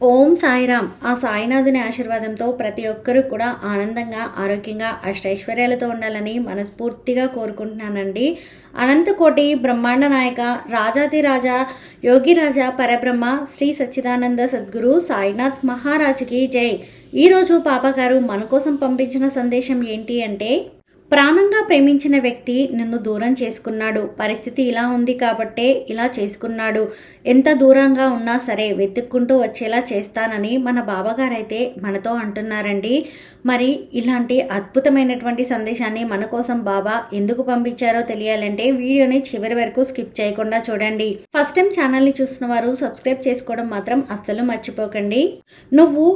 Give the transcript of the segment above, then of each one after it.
ఓం సాయిరామ్. ఆ సాయినాథుని ఆశీర్వాదంతో ప్రతి ఒక్కరూ కూడా ఆనందంగా ఆరోగ్యంగా అష్టైశ్వర్యాలతో ఉండాలని మనస్ఫూర్తిగా కోరుకుంటున్నానండి. అనంతకోటి బ్రహ్మాండ నాయక రాజాదిరాజా యోగిరాజా పరబ్రహ్మ శ్రీ సచ్చిదానంద సద్గురు సాయినాథ్ మహారాజుకి జై. ఈరోజు పాపగారు మన కోసం పంపించిన సందేశం ఏంటి అంటే ప్రాణంగా ప్రేమించిన వ్యక్తి నిన్ను దూరం చేసుకున్నాడు. పరిస్థితి ఇలా ఉంది కాబట్టే ఇలా చేసుకున్నాడు. ఎంత దూరంగా ఉన్నా సరే వెతుక్కుంటూ వచ్చేలా చేస్తానని మన బాబాగారైతే మనతో అంటున్నారండి. మరి ఇలాంటి అద్భుతమైనటువంటి సందేశాన్ని మన కోసం బాబా ఎందుకు పంపించారో తెలియాలంటే వీడియోని చివరి వరకు స్కిప్ చేయకుండా చూడండి. ఫస్ట్ టైం ఛానల్ని చూసిన వారు సబ్స్క్రైబ్ చేసుకోవడం మాత్రం అస్సలు మర్చిపోకండి. నువ్వు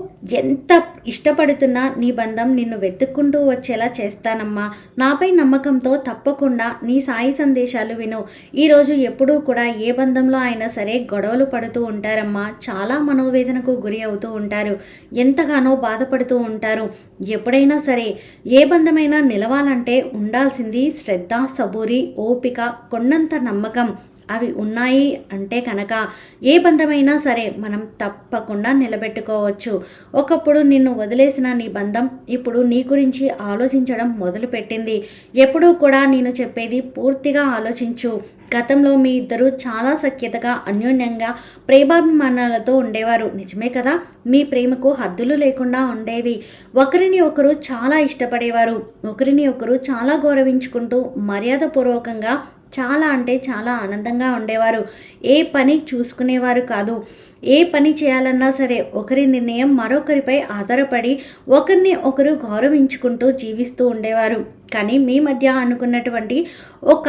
ఎంత ఇష్టపడుతున్నా నీ బంధం నిన్ను వెతుక్కుంటూ వచ్చేలా చేస్తానమ్మా. నాపై నమ్మకంతో తప్పకుండా నీ సాయి సందేశాలు విను. ఈరోజు ఎప్పుడూ కూడా ఏ బంధంలో అయినా సరే గొడవలు పడుతూ ఉంటారమ్మా. చాలా మనోవేదనకు గురి అవుతూ ఉంటారు. ఎంతగానో బాధపడుతూ ఉంటారు. ఎప్పుడైనా సరే ఏ బంధమైనా నిలవాలంటే ఉండాల్సింది శ్రద్ధ సబూరి ఓపిక కొండంత నమ్మకం. అవి ఉన్నాయి అంటే కనుక ఏ బంధమైనా సరే మనం తప్పకుండా నిలబెట్టుకోవచ్చు. ఒకప్పుడు నిన్ను వదిలేసిన నీ బంధం ఇప్పుడు నీ గురించి ఆలోచించడం మొదలుపెట్టింది. ఎప్పుడూ కూడా నేను చెప్పేది పూర్తిగా ఆలోచించు. గతంలో మీ ఇద్దరు చాలా సఖ్యతగా అన్యోన్యంగా ప్రేమాభిమానాలతో ఉండేవారు. నిజమే కదా? మీ ప్రేమకు హద్దులు లేకుండా ఉండేవి. ఒకరిని ఒకరు చాలా ఇష్టపడేవారు. ఒకరిని ఒకరు చాలా గౌరవించుకుంటూ మర్యాదపూర్వకంగా చాలా అంటే చాలా ఆనందంగా ఉండేవారు. ఏ పని చూసుకునేవారు కాదు. ఏ పని చేయాలన్నా సరే ఒకరి నిర్ణయం మరొకరిపై ఆధారపడి ఒకరిని ఒకరు గౌరవించుకుంటూ జీవిస్తూ ఉండేవారు. కానీ మీ మధ్య అనుకున్నటువంటి ఒక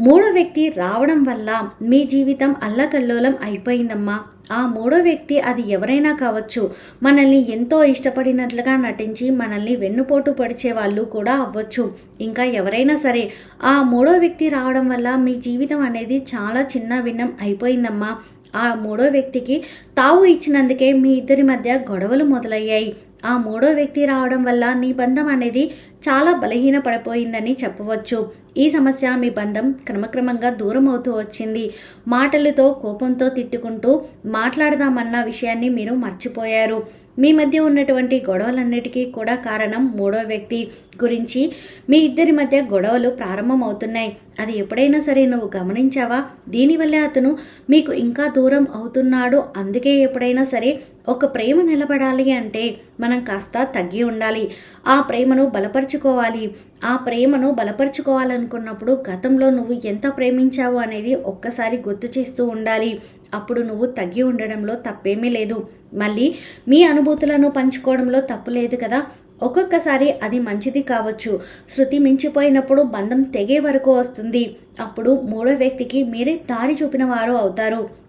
మూడో వ్యక్తి రావడం వల్ల మీ జీవితం అల్లకల్లోలం అయిపోయిందమ్మా. ఆ మూడో వ్యక్తి అది ఎవరైనా కావచ్చు. మనల్ని ఎంతో ఇష్టపడినట్లుగా నటించి మనల్ని వెన్నుపోటు పడిచే వాళ్ళు కూడా అవ్వచ్చు. ఇంకా ఎవరైనా సరే ఆ మూడో వ్యక్తి రావడం వల్ల మీ జీవితం అనేది చాలా చిన్న భిన్నం అయిపోయిందమ్మా. ఆ మూడో వ్యక్తికి తావు ఇచ్చినందుకే మీ ఇద్దరి మధ్య గొడవలు మొదలయ్యాయి. ఆ మూడో వ్యక్తి రావడం వల్ల నీ బంధం అనేది చాలా బలహీన పడిపోయిందని చెప్పవచ్చు. ఈ సమస్య మీ బంధం క్రమక్రమంగా దూరం అవుతూ వచ్చింది. మాటలతో కోపంతో తిట్టుకుంటూ మాట్లాడదామన్న విషయాన్ని మీరు మర్చిపోయారు. మీ మధ్య ఉన్నటువంటి గొడవలన్నిటికీ కూడా కారణం మూడో వ్యక్తి గురించి. మీ ఇద్దరి మధ్య గొడవలు ప్రారంభమవుతున్నాయి. అది ఎప్పుడైనా సరే నువ్వు గమనించావా? దీనివల్లే అతను మీకు ఇంకా దూరం అవుతున్నాడు. అందుకే ఎప్పుడైనా సరే ఒక ప్రేమ నిలబడాలి అంటే మనం కాస్త తగ్గి ఉండాలి. ఆ ప్రేమను బలపరుచుకోవాలి. ఆ ప్రేమను బలపరుచుకోవాలను అనుకున్నప్పుడు గతంలో నువ్వు ఎంత ప్రేమించావు అనేది ఒక్కసారి గుర్తు చేస్తూ ఉండాలి. అప్పుడు నువ్వు తగ్గి ఉండడంలో తప్పేమీ లేదు. మళ్ళీ మీ అనుభూతులను పంచుకోవడంలో తప్పు లేదు కదా? ఒక్కొక్కసారి అది మంచిది కావచ్చు. శృతి మించిపోయినప్పుడు బంధం తెగే వరకు వస్తుంది. అప్పుడు మూడో వ్యక్తికి మీరే దారి చూపిన వారు అవుతారు.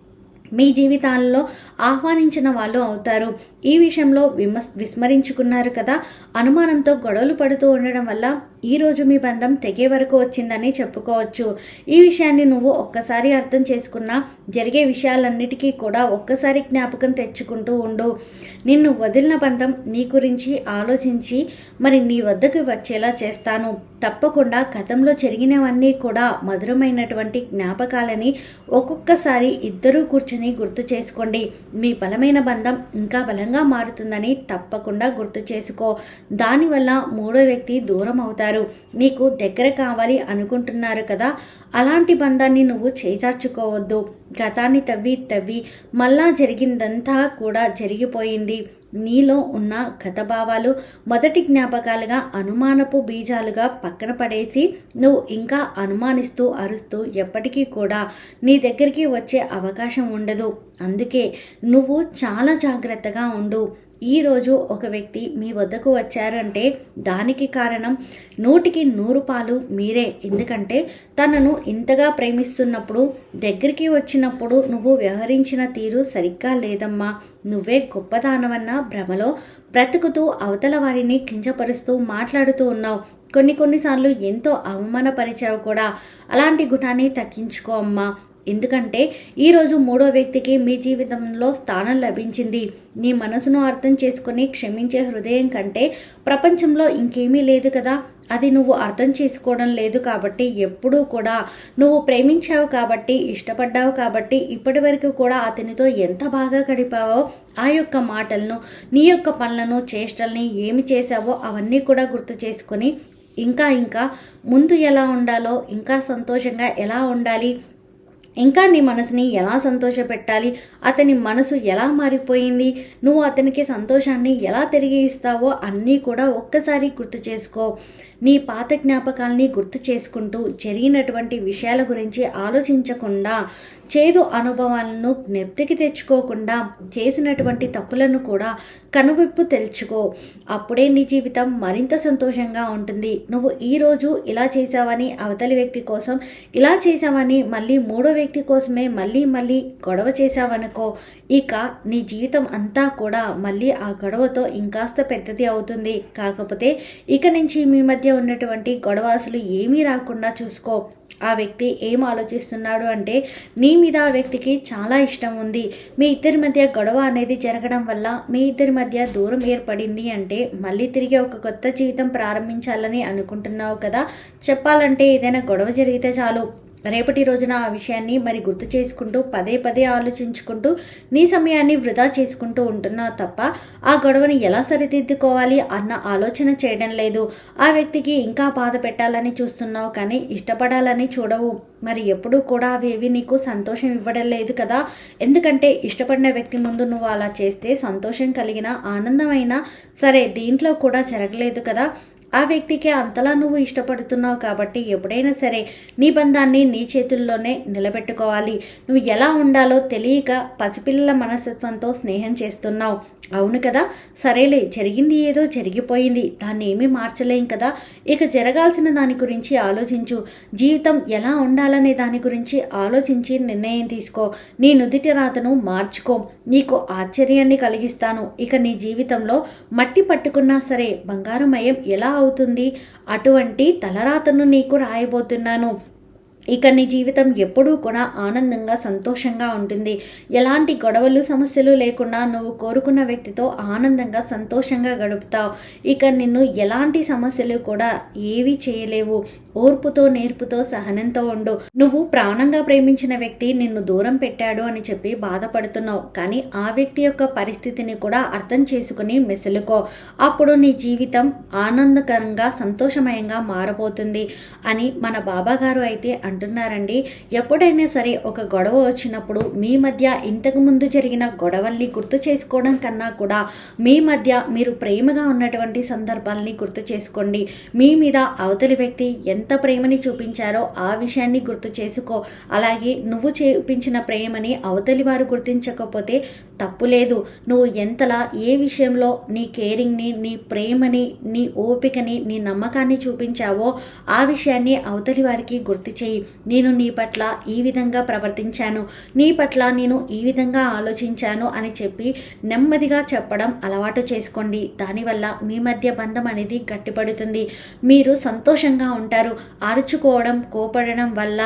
మీ జీవితాల్లో ఆహ్వానించిన వాళ్ళు అవుతారు. ఈ విషయంలో విమస్ విస్మరించుకున్నారు కదా? అనుమానంతో గొడవలు పడుతూ ఉండడం వల్ల ఈరోజు మీ బంధం తెగే వరకు వచ్చిందని చెప్పుకోవచ్చు. ఈ విషయాన్ని నువ్వు ఒక్కసారి అర్థం చేసుకున్నా జరిగే విషయాలన్నిటికీ కూడా ఒక్కసారి జ్ఞాపకం తెచ్చుకుంటూ ఉండు. నిన్ను వదిలిన బంధం నీ గురించి ఆలోచించి మరి నీ వద్దకు వచ్చేలా చేస్తాను. తప్పకుండా గతంలో జరిగినవన్నీ కూడా మధురమైనటువంటి జ్ఞాపకాలని ఒక్కొక్కసారి ఇద్దరూ కూర్చొని గుర్తు చేసుకోండి. మీ బలమైన బంధం ఇంకా బలంగా మారుతుందని తప్పకుండా గుర్తు చేసుకో. దానివల్ల మూడో వ్యక్తి దూరం అవుతారు. నీకు దగ్గర కావాలి అనుకుంటున్నారు కదా? అలాంటి బంధాన్ని నువ్వు చేజార్చుకోవద్దు. గతాన్ని తవ్వి తవ్వి మళ్ళా జరిగిందంతా కూడా జరిగిపోయింది. నీలో ఉన్న గత భావాలు మొదటి జ్ఞాపకాలుగా అనుమానపు బీజాలుగా పక్కన పడేసి నువ్వు ఇంకా అనుమానిస్తూ అరుస్తూ ఎప్పటికీ కూడా నీ దగ్గరికి వచ్చే అవకాశం ఉండదు. అందుకే నువ్వు చాలా జాగ్రత్తగా ఉండు. ఈరోజు ఒక వ్యక్తి మీ వద్దకు వచ్చారంటే దానికి కారణం నూటికి నూరు పాలు మీరే. ఎందుకంటే తనను ఇంతగా ప్రేమిస్తున్నప్పుడు దగ్గరికి వచ్చినప్పుడు నువ్వు వ్యవహరించిన తీరు సరిగ్గా లేదమ్మా. నువ్వే గొప్పదానవన్న భ్రమలో బ్రతుకుతూ అవతల వారిని కించపరుస్తూ మాట్లాడుతూ ఉన్నావు. కొన్ని కొన్నిసార్లు ఎంతో అవమానపరిచావు కూడా. అలాంటి గుణాన్ని తగ్గించుకో అమ్మా. ఎందుకంటే ఈరోజు మూడో వ్యక్తికి మీ జీవితంలో స్థానం లభించింది. నీ మనసును అర్థం చేసుకుని క్షమించే హృదయం కంటే ప్రపంచంలో ఇంకేమీ లేదు కదా. అది నువ్వు అర్థం చేసుకోవడం లేదు కాబట్టి ఎప్పుడూ కూడా. నువ్వు ప్రేమించావు కాబట్టి ఇష్టపడ్డావు కాబట్టి ఇప్పటి వరకు కూడా అతనితో ఎంత బాగా గడిపావో ఆ యొక్క మాటలను నీ యొక్క పనులను చేష్టల్ని ఏమి చేశావో అవన్నీ కూడా గుర్తు చేసుకొని ఇంకా ఇంకా ముందు ఎలా ఉండాలో ఇంకా సంతోషంగా ఎలా ఉండాలి ఇంకా నీ మనసుని ఎలా సంతోషపెట్టాలి? అతని మనసు ఎలా మారిపోయింది? నువ్వు అతనికి సంతోషాన్ని ఎలా తిరిగి ఇస్తావో అన్నీ కూడా ఒక్కసారి గుర్తు చేసుకో. నీ పాత జ్ఞాపకాల్ని గుర్తు చేసుకుంటూ జరిగినటువంటి విషయాల గురించి ఆలోచించకుండా చేదు అనుభవాలను జ్ఞప్తికి తెచ్చుకోకుండా చేసినటువంటి తప్పులను కూడా కనువిప్పు తెల్చుకో. అప్పుడే నీ జీవితం మరింత సంతోషంగా ఉంటుంది. నువ్వు ఈరోజు ఇలా చేసావని అవతలి వ్యక్తి కోసం ఇలా చేసావని మళ్ళీ మూడో వ్యక్తి కోసమే మళ్ళీ మళ్ళీ గొడవ చేసావనుకో ఇక నీ జీవితం అంతా కూడా మళ్ళీ ఆ గొడవతో ఇంకాస్త పెద్దది అవుతుంది. కాకపోతే ఇక నుంచి మీ మధ్య ఉన్నటువంటి గొడవాసులు ఏమీ రాకుండా చూసుకో. ఆ వ్యక్తి ఏం ఆలోచిస్తున్నాడు అంటే నీ మీద ఆ వ్యక్తికి చాలా ఇష్టం ఉంది. మీ ఇద్దరి మధ్య గొడవ అనేది జరగడం వల్ల మీ ఇద్దరి మధ్య దూరం ఏర్పడింది అంటే మళ్ళీ తిరిగి ఒక కొత్త జీవితం ప్రారంభించాలని అనుకుంటున్నావు కదా? చెప్పాలంటే ఏదైనా గొడవ జరిగితే చాలు. రేపటి రోజున ఆ విషయాన్ని మరి గుర్తు చేసుకుంటూ పదే పదే ఆలోచించుకుంటూ నీ సమయాన్ని వృధా చేసుకుంటూ ఉంటున్నావు తప్ప ఆ గొడవని ఎలా సరిదిద్దుకోవాలి అన్న ఆలోచన చేయడం లేదు. ఆ వ్యక్తికి ఇంకా బాధ పెట్టాలని చూస్తున్నావు కానీ ఇష్టపడాలని చూడవు. మరి ఎప్పుడూ కూడా అవి నీకు సంతోషం ఇవ్వడం లేదు కదా? ఎందుకంటే ఇష్టపడిన వ్యక్తి ముందు నువ్వు అలా చేస్తే సంతోషం కలిగిన ఆనందమైన సరే దీంట్లో కూడా జరగలేదు కదా? ఆ వ్యక్తికి అంతలా నువ్వు ఇష్టపడుతున్నావు కాబట్టి ఎప్పుడైనా సరే నీ బంధాన్ని నీ చేతుల్లోనే నిలబెట్టుకోవాలి. నువ్వు ఎలా ఉండాలో తెలియక పసిపిల్లల మనస్తత్వంతో స్నేహం చేస్తున్నావు. అవును కదా? సరేలే జరిగింది ఏదో జరిగిపోయింది. దాన్ని ఏమీ మార్చలేం కదా? ఇక జరగాల్సిన దాని గురించి ఆలోచించు. జీవితం ఎలా ఉండాలనే దాని గురించి ఆలోచించి నిర్ణయం తీసుకో. నీ నుదుటి రాతను మార్చుకో. నీకు ఆశ్చర్యాన్ని కలిగిస్తాను. ఇక నీ జీవితంలో మట్టి పట్టుకున్నా సరే బంగారమయం ఎలా అవుతుంది? అటువంటి తలరాతను నీకు రాయబోతున్నాను. ఇక నీ జీవితం ఎప్పుడూ కూడా ఆనందంగా సంతోషంగా ఉంటుంది. ఎలాంటి గొడవలు సమస్యలు లేకుండా నువ్వు కోరుకున్న వ్యక్తితో ఆనందంగా సంతోషంగా గడుపుతావు. ఇక నిన్ను ఎలాంటి సమస్యలు కూడా ఏవి చేయలేవు. ఓర్పుతో నేర్పుతో సహనంతో ఉండు. నువ్వు ప్రాణంగా ప్రేమించిన వ్యక్తి నిన్ను దూరం పెట్టాడు అని చెప్పి బాధపడుతున్నావు. కానీ ఆ వ్యక్తి యొక్క పరిస్థితిని కూడా అర్థం చేసుకుని మెసులుకో. అప్పుడు నీ జీవితం ఆనందకరంగా సంతోషమయంగా మారబోతుంది అని మన బాబాగారు అయితే అంటున్నారండి ఎప్పుడైనా సరే ఒక గొడవ వచ్చినప్పుడు మీ మధ్య ఇంతకుముందు జరిగిన గొడవల్ని గుర్తు చేసుకోవడం కన్నా కూడా మీ మధ్య మీరు ప్రేమగా ఉన్నటువంటి సందర్భాలని గుర్తు చేసుకోండి. మీ మీద అవతలి వ్యక్తి ఎంత ప్రేమని చూపించారో ఆ విషయాన్ని గుర్తు చేసుకో. అలాగే నువ్వు చూపించిన ప్రేమని అవతలి వారు గుర్తించకపోతే తప్పు లేదు. నువ్వు ఎంతలా ఏ విషయంలో నీ కేరింగ్ని నీ ప్రేమని నీ ఓపికని నీ నమ్మకాన్ని చూపించావో ఆ విషయాన్ని అవతలి వారికి గుర్తు చేయి. నేను నీ పట్ల ఈ విధంగా ప్రవర్తించాను. నీ పట్ల నేను ఈ విధంగా ఆలోచించాను అని చెప్పి నెమ్మదిగా చెప్పడం అలవాటు చేసుకోండి. దానివల్ల మీ మధ్య బంధం అనేది గట్టిపడుతుంది. మీరు సంతోషంగా ఉంటారు. అరుచుకోవడం కోపడడం వల్ల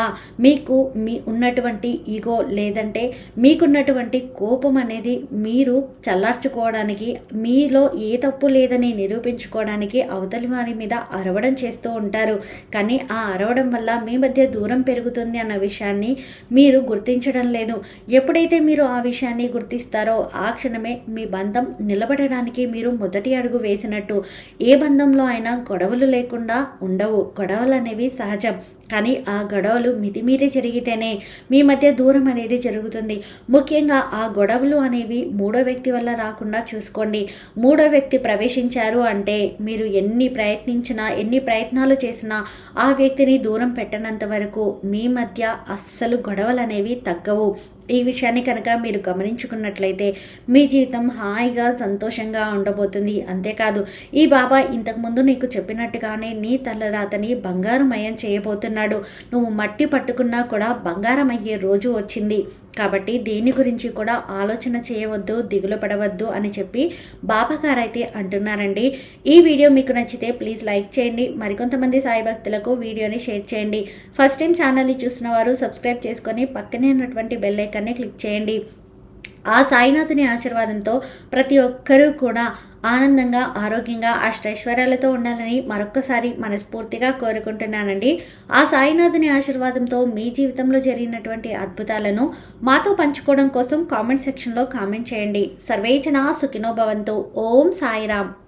మీకు మీ ఉన్నటువంటి ఈగో లేదంటే మీకున్నటువంటి కోపం అనేది మీరు చల్లార్చుకోవడానికి మీలో ఏ తప్పు లేదని నిరూపించుకోవడానికి అవతలి వారి మీద అరవడం చేస్తూ ఉంటారు. కానీ ఆ అరవడం వల్ల మీ మధ్య దూరం పెరుగుతుంది అన్న విషయాన్ని మీరు గుర్తించడం లేదు. ఎప్పుడైతే మీరు ఆ విషయాన్ని గుర్తిస్తారో ఆ క్షణమే మీ బంధం నిలబడడానికి మీరు మొదటి అడుగు వేసినట్టు. ఏ బంధంలో అయినా గొడవలు లేకుండా ఉండవు. గొడవలు అనేవి సహజం. కానీ ఆ గొడవలు మితిమీరి జరిగితేనే మీ మధ్య దూరం అనేది జరుగుతుంది. ముఖ్యంగా ఆ గొడవలు అనేవి మూడో వ్యక్తి వల్ల రాకుండా చూసుకోండి. మూడో వ్యక్తి ప్రవేశించారు అంటే మీరు ఎన్ని ప్రయత్నించినా ఎన్ని ప్రయత్నాలు చేసినా ఆ వ్యక్తిని దూరం పెట్టనంత వరకు మీ మధ్య అస్సలు గొడవలు అనేవి తగ్గవు. ఈ విషయాన్ని కనుక మీరు గమనించుకున్నట్లయితే మీ జీవితం హాయిగా సంతోషంగా ఉండబోతుంది. అంతేకాదు ఈ బాబా ఇంతకుముందు నీకు చెప్పినట్టుగానే నీ తలరాతని బంగారమయం చేయబోతున్నాడు. నువ్వు మట్టి పట్టుకున్నా కూడా బంగారం అయ్యే రోజు వచ్చింది. కాబట్టి దేని గురించి కూడా ఆలోచన చేయవద్దు దిగులు పడవద్దు అని చెప్పి బాబా అయితే అంటున్నారండి. ఈ వీడియో మీకు నచ్చితే ప్లీజ్ లైక్ చేయండి. మరికొంతమంది సాయి భక్తులకు వీడియోని షేర్ చేయండి. ఫస్ట్ టైం ఛానల్ని చూసిన వారు సబ్స్క్రైబ్ చేసుకొని పక్కనే ఉన్నటువంటి బెల్ ఐకాన్ని క్లిక్ చేయండి. సాయినాథుని ఆశీర్వాదంతో ప్రతి ఒక్కరూ కూడా ఆనందంగా ఆరోగ్యంగా అష్టైశ్వర్యాలతో ఉండాలని మరొక్కసారి మనస్ఫూర్తిగా కోరుకుంటున్నానండి. ఆ సాయినాథుని ఆశీర్వాదంతో మీ జీవితంలో జరిగినటువంటి అద్భుతాలను మాతో పంచుకోవడం కోసం కామెంట్ సెక్షన్లో కామెంట్ చేయండి. సర్వేచన సుఖినోభవంతో ఓం సాయిరామ్.